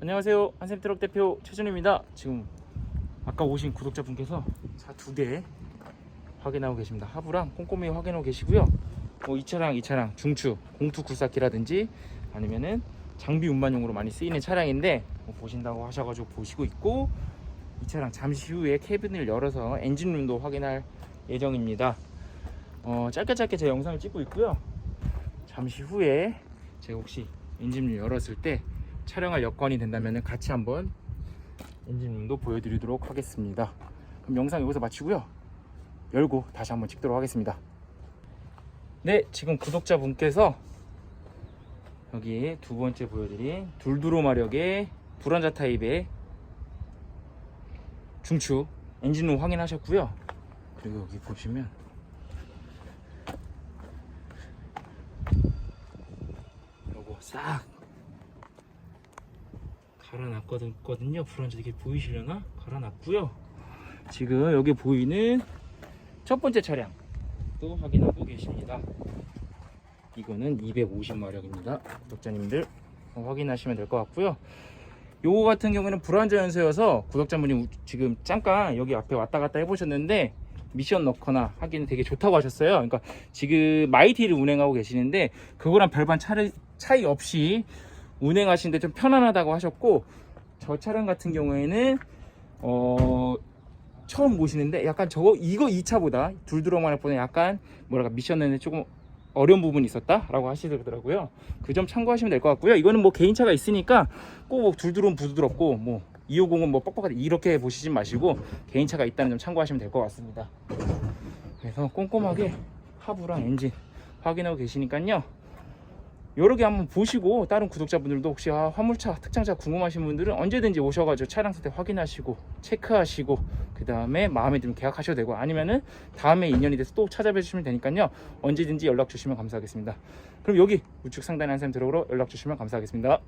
안녕하세요. 한샘트럭 대표 최준입니다. 지금 아까 오신 구독자분께서 차 두 대 확인하고 계십니다. 하부랑 꼼꼼히 확인하고 계시고요. 뭐 이 차량 이 차량 중추 공투 굴삭기라든지 아니면은 장비 운반용으로 많이 쓰이는 차량인데 뭐 보신다고 하셔가지고 보시고 있고 이 차량 잠시 후에 캐빈을 열어서 엔진룸도 확인할 예정입니다. 어, 짧게 짧게 제 영상을 찍고 있고요. 잠시 후에 제가 혹시 엔진룸 열었을 때 촬영할 여건이 된다면 같이 한번 엔진룸도 보여드리도록 하겠습니다. 그럼 영상 여기서 마치고요. 열고 다시 한번 찍도록 하겠습니다. 네, 지금 구독자분께서 여기 두 번째 보여드린 둘두로 마력의 불완자 타입의 중추 엔진룸 확인하셨고요. 그리고 여기 보시면 요거 싹 갈아놨거든요. 불안자 이게 보이시려나? 갈아놨고요. 지금 여기 보이는 첫 번째 차량 또 확인하고 계십니다. 이거는 250마력입니다. 구독자님들 확인하시면 될 것 같고요. 요거 같은 경우는 불안자 연소여서 구독자분이 우- 지금 잠깐 여기 앞에 왔다 갔다 해보셨는데 미션 넣거나 하기는 되게 좋다고 하셨어요. 그러니까 지금 마이티를 운행하고 계시는데 그거랑 별반 차이 없이 운행하시는데 좀 편안하다고 하셨고 저 차량 같은 경우에는 어 처음 보시는데 약간 저거 이거 이 차보다 둘두렁만할 보다 약간 뭐랄까 미션에는 조금 어려운 부분이 있었다라고 하시더라고요. 그 점 참고하시면 될 것 같고요. 이거는 뭐 개인차가 있으니까 꼭뭐 둘두렁 부드럽고 뭐 250은 뭐 뻑뻑하다 이렇게 보시지 마시고 개인차가 있다는 점 참고하시면 될 것 같습니다. 그래서 꼼꼼하게 하부랑 엔진 확인하고 계시니까요. 여러 개 한번 보시고 다른 구독자분들도 혹시 아, 화물차 특장차 궁금하신 분들은 언제든지 오셔가지고 차량 상태 확인하시고 체크하시고 그 다음에 마음에 들면 계약하셔도 되고 아니면은 다음에 인연이 돼서 또 찾아뵈 주시면 되니까요. 언제든지 연락 주시면 감사하겠습니다. 그럼 여기 우측 상단에 한샘 들어오러 연락 주시면 감사하겠습니다